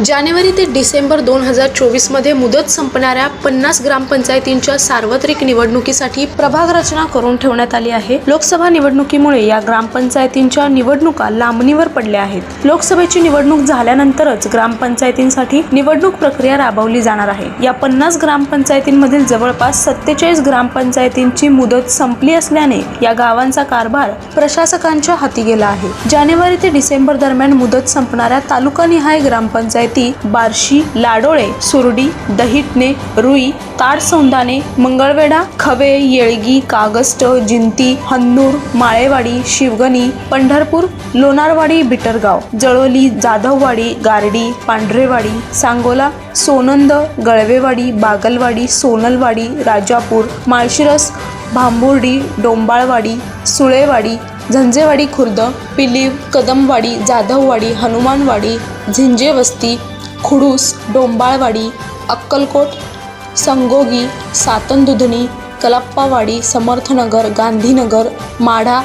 जानेवारी ते डिसेंबर दोन हजार चोवीसमध्ये मुदत संपणाऱ्या पन्नास ग्रामपंचायतींच्या सार्वत्रिक निवडणुकीसाठी प्रभाग रचना करून ठेवण्यात आली आहे. लोकसभा निवडणुकीमुळे या ग्रामपंचायतींच्या निवडणुका लांबणीवर पडल्या आहेत. लोकसभेची निवडणूक झाल्यानंतरच ग्रामपंचायतींसाठी निवडणूक प्रक्रिया राबवली जाणार आहे. या पन्नास ग्रामपंचायतींमधील जवळपास सत्तेचाळीस ग्रामपंचायतींची मुदत संपली असल्याने या गावांचा कारभार प्रशासकांच्या हाती गेला आहे. जानेवारी ते डिसेंबर दरम्यान मुदत संपणाऱ्या तालुकानिहाय ग्रामपंचायत बार्शी लाडोळे सुरडी दहिटणे रुई ताडसौंदाने मंगळवेढा खवे येळगी कागस्ट जिंती हन्नूर माळेवाडी शिवगणी पंढरपूर लोणारवाडी बिटरगाव जळोली जाधववाडी गारडी पांढरेवाडी सांगोला सोनंद गळवेवाडी बागलवाडी सोनलवाडी राजापूर माळशिरस भांबुर्डी डोंबाळवाडी सुळेवाडी झंजेवाडी खुर्द पिलीव कदमवाडी जाधववाडी हनुमानवाडी झिंजेवस्ती खुडूस डोंबाळवाडी अक्कलकोट संगोगी सातनदुधणी कलाप्पावाडी समर्थनगर गांधीनगर माढा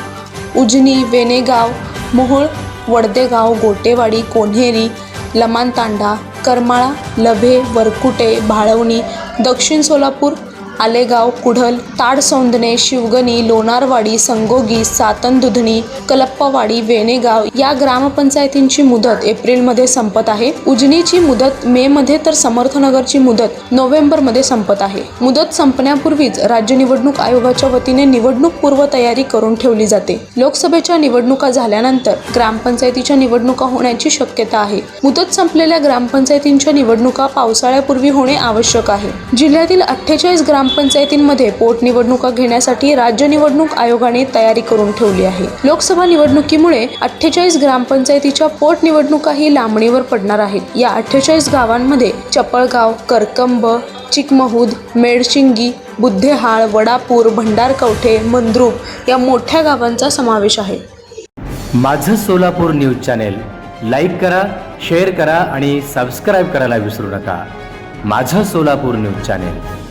उजनी वेनेगाव मोहोळ वडदेगाव गोटेवाडी कोन्हेरी लमानतांडा करमाळा लभे वरकुटे भाळवणी दक्षिण सोलापूर आलेगाव कुढल ताडसौंदणे शिवगणी लोणारवाडी संगोगी सातनदुधणी कलप्पावाडी वेणेगाव या ग्रामपंचायतींची मुदत एप्रिलमध्ये संपत आहे. उजनीची मुदत मे मध्ये तर समर्थनगरची मुदत नोव्हेंबरमध्ये संपत आहे. मुदत संपण्यापूर्वीच राज्य निवडणूक आयोगाच्या वतीने निवडणूक पूर्व तयारी करून ठेवली जाते. लोकसभेच्या निवडणुका झाल्यानंतर ग्रामपंचायतीच्या निवडणुका होण्याची शक्यता आहे. मुदत संपलेल्या ग्रामपंचायतींच्या निवडणुका पावसाळ्यापूर्वी होणे आवश्यक आहे. जिल्ह्यातील अठ्ठेचाळीस ग्राम ग्रामपंचायतींमध्ये पोटनिवडणुका घेण्यासाठी राज्य निवडणूक आयोगाने तयारी करून ठेवली आहे. लोकसभा निवडणुकीमुळे अठ्ठेचाळीस ग्रामपंचायतीच्या पोटनिवडणुकाही लांबणीवर पडणार आहेत. या अठ्ठेचाळीस गावांमध्ये चपळगाव करकंब चिकमहूद मेडशिंगी बुद्धेहाळ वडापूर भंडारकवठे मंद्रुप या मोठ्या गावांचा समावेश आहे. माझं सोलापूर न्यूज चॅनेल लाईक करा शेअर करा आणि सबस्क्राईब करायला विसरू नका. माझं सोलापूर न्यूज चॅनेल.